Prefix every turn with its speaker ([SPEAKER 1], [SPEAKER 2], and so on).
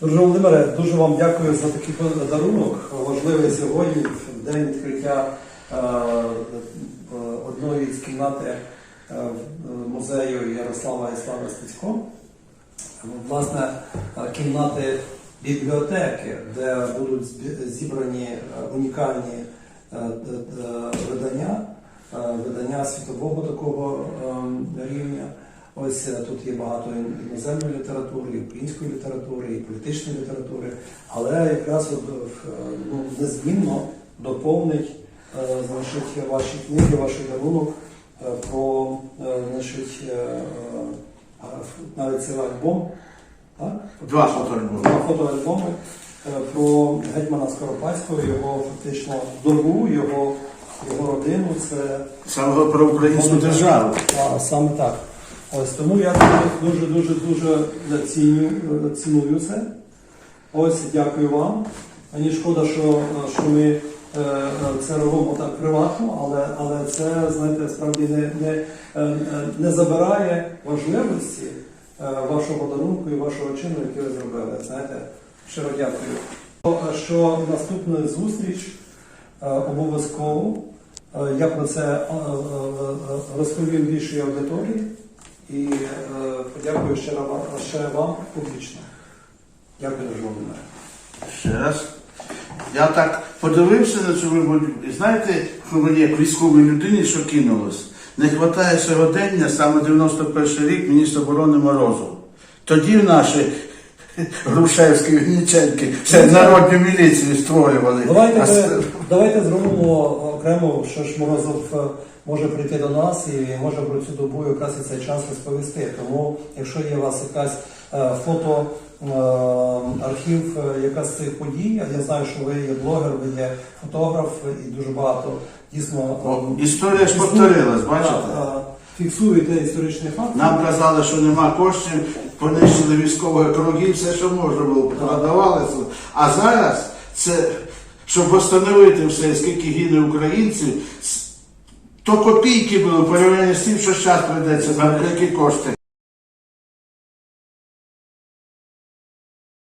[SPEAKER 1] Друже Володимире, дуже вам дякую за такий подарунок. Важливий сьогодні, в день відкриття е, е, одної з кімнати е, музею Ярослава і Слави Стецько. Власне, е, кімнати бібліотеки, де будуть зібрані унікальні видання, видання світового такого ем, рівня. Ось е, тут є багато іноземної літератури, і української літератури, і політичної літератури, але якраз е, ну, незмінно доповнить е, значить, ваші книги, ваш дарунок е, про е, значить, е, е, навіть цей альбом. Так?
[SPEAKER 2] Два фотоальбоми.
[SPEAKER 1] Два фотоальбоми е, про гетьмана Скоропадського, його фактично добу, його, його родину. Це
[SPEAKER 2] Саме про українську державу.
[SPEAKER 1] а, саме так. Ось тому я дуже дуже дуже ціную це. Ось дякую вам. Мені шкода, що, що ми е, це робимо так приватно, але, але це, знаєте, справді не, не, е, не забирає важливості е, вашого подарунку і вашого чину, який ви зробили. Знаєте, щиро дякую. Що- наступна зустріч обов'язково. Я про це розповім більшій аудиторії і е, подякую ще, ра- ще вам публічно. Дякую, дуже вам.
[SPEAKER 2] Ще раз. Я так подивився на цю вибору, і знаєте, що мені як військовій людині, що кинулось? Не вистачає сьогодення, саме 91 рік, міністр оборони Морозов. Тоді в наші Грушевські, Гніченки, це народні міліції створювали.
[SPEAKER 1] Давайте,
[SPEAKER 2] А
[SPEAKER 1] ми, давайте зробимо окремо, що ж Морозов е, може прийти до нас і може про цю добу якраз і цей час розповісти. Тому, якщо є у вас якась е, фото, е, архів якраз цих подій, я знаю, що ви є блогер, ви є фотограф і дуже багато дійсно
[SPEAKER 2] О, Історія ж повторилась, бачите?
[SPEAKER 1] Фіксуєте історичний факт.
[SPEAKER 2] Нам казали, що нема коштів, понищили військових круги, все, що можна було, продавали. А зараз це, щоб встановити все, скільки гине українців, то копійки були порівняно з тим, що зараз прийдеться на великі кошти.